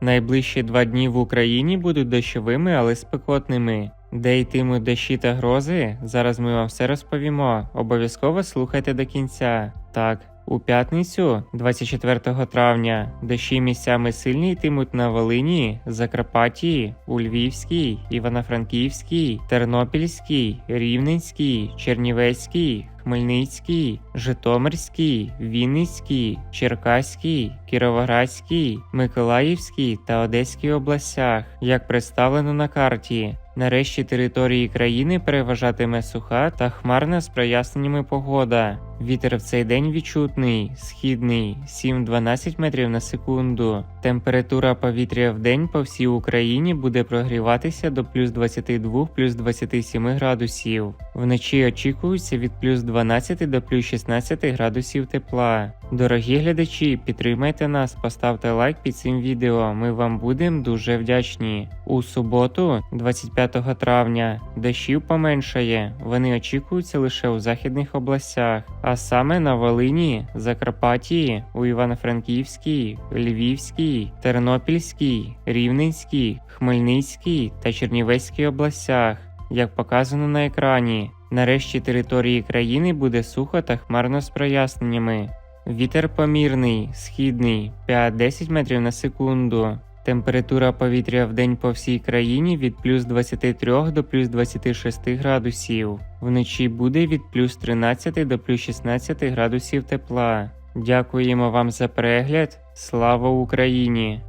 Найближчі два дні в Україні будуть дощовими, але спекотними. Де йтимуть дощі та грози, зараз ми вам все розповімо. Обов'язково слухайте до кінця. Так, у п'ятницю, 24 травня, дощі місцями сильні йтимуть на Волині, Закарпатті, у Львівській, Івано-Франківській, Тернопільській, Рівненській, Чернівецькій, Хмельницький, Житомирський, Вінницький, Черкаський, Кіровоградський, Миколаївський та Одеській областях, як представлено на карті. Нарешті території країни переважатиме суха та хмарна з проясненнями погода. Вітер в цей день відчутний, східний 7-12 метрів на секунду. Температура повітря в день по всій Україні буде прогріватися до плюс 22 плюс 27 градусів. Вночі очікується від плюс 12 до плюс 16 градусів тепла. Дорогі глядачі, підтримайте нас, поставте лайк під цим відео. Ми вам будемо дуже вдячні. У суботу, 25 травня, дощів поменшає. Вони очікуються лише у західних областях, а саме на Волині, Закарпатті, у Івано-Франківській, Львівській, Тернопільській, Рівненській, Хмельницькій та Чернівецькій областях, як показано на екрані. Нарешті території країни буде сухо та хмарно з проясненнями. Вітер помірний, східний 5-10 метрів на секунду. Температура повітря в день по всій країні від плюс 23 до плюс 26 градусів. Вночі буде від плюс 13 до плюс 16 градусів тепла. Дякуємо вам за перегляд. Слава Україні!